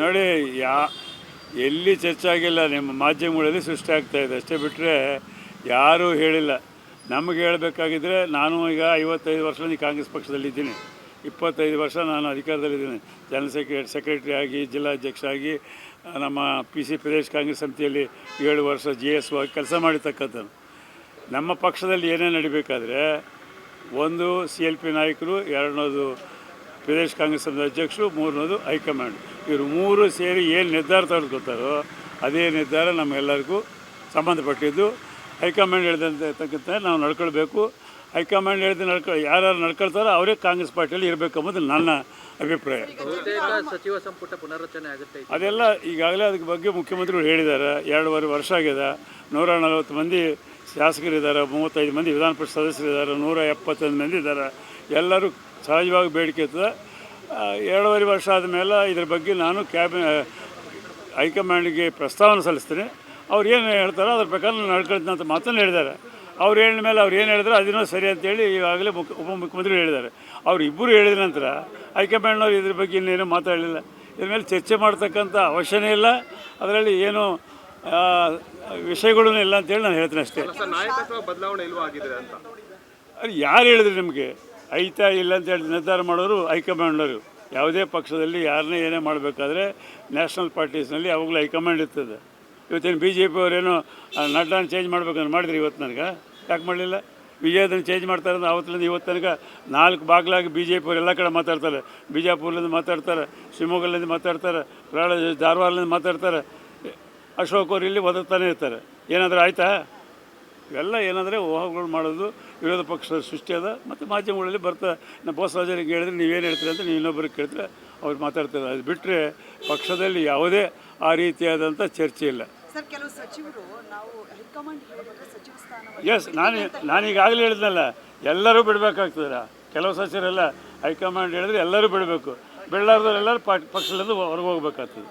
ನೋಡಿ, ಯಾ, ಎಲ್ಲಿ ಚರ್ಚೆ ಆಗಿಲ್ಲ, ನಿಮ್ಮ ಮಾಧ್ಯಮಗಳಲ್ಲಿ ಸೃಷ್ಟಿ ಆಗ್ತಾ ಇದೆ. ಅಷ್ಟೇ ಬಿಟ್ಟರೆ ಯಾರೂ ಹೇಳಿಲ್ಲ. ನಮಗೆ ಹೇಳಬೇಕಾಗಿದ್ದರೆ ನಾನು ಈಗ ಐವತ್ತೈದು ವರ್ಷದಿಂದ ಕಾಂಗ್ರೆಸ್ ಪಕ್ಷದಲ್ಲಿದ್ದೀನಿ ಇಪ್ಪತ್ತೈದು ವರ್ಷ ನಾನು ಅಧಿಕಾರದಲ್ಲಿದ್ದೀನಿ ಜನರಲ್ ಸೆಕ್ರೆಟ್ ಸೆಕ್ರೆಟರಿ ಆಗಿ ಜಿಲ್ಲಾಧ್ಯಕ್ಷ ಆಗಿ ನಮ್ಮ ಪಿ ಸಿ ಪ್ರದೇಶ್ ಕಾಂಗ್ರೆಸ್ ಸಮಿತಿಯಲ್ಲಿ ಏಳು ವರ್ಷ ಜಿ ಎಸ್ ಆಗಿ ಕೆಲಸ ಮಾಡಿರ್ತಕ್ಕಂಥದ್ದು ನಮ್ಮ ಪಕ್ಷದಲ್ಲಿ ಏನೇ ನಡಿಬೇಕಾದ್ರೆ ಒಂದು ಸಿ ಎಲ್ ಪಿ ನಾಯಕರು, ಎರಡನೇದು ಪ್ರದೇಶ ಕಾಂಗ್ರೆಸ್ ಸಮಿತಿ ಅಧ್ಯಕ್ಷರು ಮೂರನೇದು ಹೈಕಮಾಂಡ್. ಇವರು ಮೂರು ಸೇರಿ ಏನು ನಿರ್ಧಾರ ತೆಗೆದುಕೊಳ್ತಾರೋ ಅದೇ ನಿರ್ಧಾರ ನಮಗೆಲ್ಲರಿಗೂ ಸಂಬಂಧಪಟ್ಟಿದ್ದು. ಹೈಕಮಾಂಡ್ ಹೇಳಿದಂತೆ ತಕ್ಕಂತೆ ನಾವು ನಡ್ಕೊಳ್ಬೇಕು. ಹೈಕಮಾಂಡ್ ಹೇಳಿದ ನಡ್ಕೊ ಯಾರು ನಡ್ಕೊಳ್ತಾರೋ ಅವರೇ ಕಾಂಗ್ರೆಸ್ ಪಾರ್ಟಿಯಲ್ಲಿ ಇರಬೇಕು ಅನ್ನೋದು ನನ್ನ ಅಭಿಪ್ರಾಯ. ಸಚಿವ ಸಂಪುಟ ಪುನರ್ರಚನೆ ಆಗುತ್ತೆ ಅದೆಲ್ಲ ಈಗಾಗಲೇ ಅದಕ್ಕೆ ಬಗ್ಗೆ ಮುಖ್ಯಮಂತ್ರಿಗಳು ಹೇಳಿದ್ದಾರೆ. ಎರಡೂವರೆ ವರ್ಷ ಆಗಿದೆ. ನೂರ ನಲವತ್ತು ಮಂದಿ ಶಾಸಕರಿದ್ದಾರೆ. ಮೂವತ್ತೈದು ಮಂದಿ ವಿಧಾನ ಪರಿಷತ್ ಸದಸ್ಯರಿದ್ದಾರೆ. ನೂರ ಎಪ್ಪತ್ತೊಂದು ಮಂದಿ ಇದ್ದಾರೆ. ಎಲ್ಲರೂ ಸಹಜವಾಗಿ ಬೇಡಿಕೆ ಇರ್ತದೆ. ಎರಡೂವರೆ ವರ್ಷ ಆದಮೇಲೆ ಇದ್ರ ಬಗ್ಗೆ ನಾನು ಕ್ಯಾಬ್ ಹೈಕಮಾಂಡ್ಗೆ ಪ್ರಸ್ತಾವನೆ ಸಲ್ಲಿಸ್ತೀನಿ. ಅವ್ರು ಏನು ಹೇಳ್ತಾರೋ ಅದ್ರ ಪ್ರಕಾರ ನಾನು ನಡ್ಕೊಳ್ತೀನಿ ಅಂತ ಮಾತನ್ನು ಹೇಳಿದ್ದಾರೆ. ಅವ್ರು ಹೇಳಿದ ಮೇಲೆ ಅವ್ರು ಏನು ಹೇಳಿದ್ರು ಅದನ್ನೂ ಸರಿ ಅಂತೇಳಿ ಈಗಾಗಲೇ ಮುಖ್ಯ ಉಪಮುಖ್ಯಮಂತ್ರಿ ಹೇಳಿದ್ದಾರೆ. ಅವ್ರು ಇಬ್ಬರು ಹೇಳಿದ ನಂತರ ಹೈಕಮಾಂಡ್ನವ್ರು ಇದ್ರ ಬಗ್ಗೆ ಇನ್ನೇನು ಮಾತಾಡಲಿಲ್ಲ. ಇದ್ರ ಮೇಲೆ ಚರ್ಚೆ ಮಾಡ್ತಕ್ಕಂಥ ಅವಶ್ಯನೇ ಇಲ್ಲ. ಅದರಲ್ಲಿ ಏನು ವಿಷಯಗಳೂ ಇಲ್ಲ ಅಂತೇಳಿ ನಾನು ಹೇಳ್ತೀನಿ ಅಷ್ಟೇ. ನಾಯಕತ್ವ ಬದಲಾವಣೆ ಅಂತ? ಅದು ಯಾರು ಹೇಳಿದ್ರು ನಿಮಗೆ? ಐತಾ ಇಲ್ಲ ಅಂತ ಹೇಳಿ ನಿರ್ಧಾರ ಮಾಡೋರು ಹೈಕಮಾಂಡರು ಯಾವುದೇ ಪಕ್ಷದಲ್ಲಿ ಯಾರನ್ನೇ ಏನೇ ಮಾಡಬೇಕಾದ್ರೆ ನ್ಯಾಷನಲ್ ಪಾರ್ಟೀಸ್ನಲ್ಲಿ ಯಾವಾಗಲೂ ಹೈಕಮಾಂಡ್ ಇರ್ತದೆ. ಇವತ್ತೇನು ಬಿ ಜೆ ಪಿ ಅವರೇನು ನಡ್ಡಾನ ಚೇಂಜ್ ಮಾಡ್ಬೇಕಂದ್ರೆ ಮಾಡಿದ್ರಿ ಇವತ್ತು ನನಗೆ. ಯಾಕೆ ಮಾಡಲಿಲ್ಲ? ವಿಜಯದನ್ನು ಚೇಂಜ್ ಮಾಡ್ತಾರೆ ಅಂದ್ರೆ ಅವತ್ತಿಂದ ಇವತ್ತು ತನಕ ನಾಲ್ಕು ಬಾಗಿಲಾಗಿ ಬಿ ಜೆ ಪಿ ಅವ್ರು ಎಲ್ಲ ಕಡೆ ಮಾತಾಡ್ತಾರೆ. ಬಿಜಾಪುರ್ಲಿಂದ ಮಾತಾಡ್ತಾರೆ ಶಿವಮೊಗ್ಗಲಿಂದ ಮಾತಾಡ್ತಾರೆ ಧಾರವಾಡದಿಂದ ಮಾತಾಡ್ತಾರೆ. ಅಶೋಕ್ ಅವರು ಇಲ್ಲಿ ಒದಗ್ತಾನೆ ಇರ್ತಾರೆ. ಏನಾದರೂ ಆಯಿತಾ? ಇವೆಲ್ಲ ಏನಂದರೆ ಊಹಾಗಳು ಮಾಡೋದು ವಿರೋಧ ಪಕ್ಷದ ಸೃಷ್ಟಿ ಅದ. ಮತ್ತು ಮಾಧ್ಯಮಗಳಲ್ಲಿ ಬರ್ತಾ ನಮ್ಮ ಬೋಸರಾಜರಿಗೆ ಹೇಳಿದ್ರೆ ನೀವೇನು ಹೇಳ್ತೀರಿ ಅಂತ ನೀವು ಇನ್ನೊಬ್ಬರಿಗೆ ಕೇಳಿದ್ರೆ ಅವ್ರು ಮಾತಾಡ್ತಾರೆ. ಅದು ಬಿಟ್ಟರೆ ಪಕ್ಷದಲ್ಲಿ ಯಾವುದೇ ಆ ರೀತಿಯಾದಂಥ ಚರ್ಚೆ ಇಲ್ಲ. ಎಸ್ ನಾನು ನಾನೀಗಾಗಲೇ ಹೇಳಿದ್ನಲ್ಲ ಎಲ್ಲರೂ ಬಿಡಬೇಕಾಗ್ತದ ಕೆಲವು ಸಚಿವರೆಲ್ಲ ಹೈಕಮಾಂಡ್ ಹೇಳಿದ್ರೆ ಎಲ್ಲರೂ ಬಿಡಬೇಕು. ಬಿಡಲಾರ್ದವರೆಲ್ಲರೂ ಪಾರ್ಟಿ ಪಕ್ಷದಿಂದ ಹೊರಗೆ ಹೋಗ್ಬೇಕಾಗ್ತದೆ.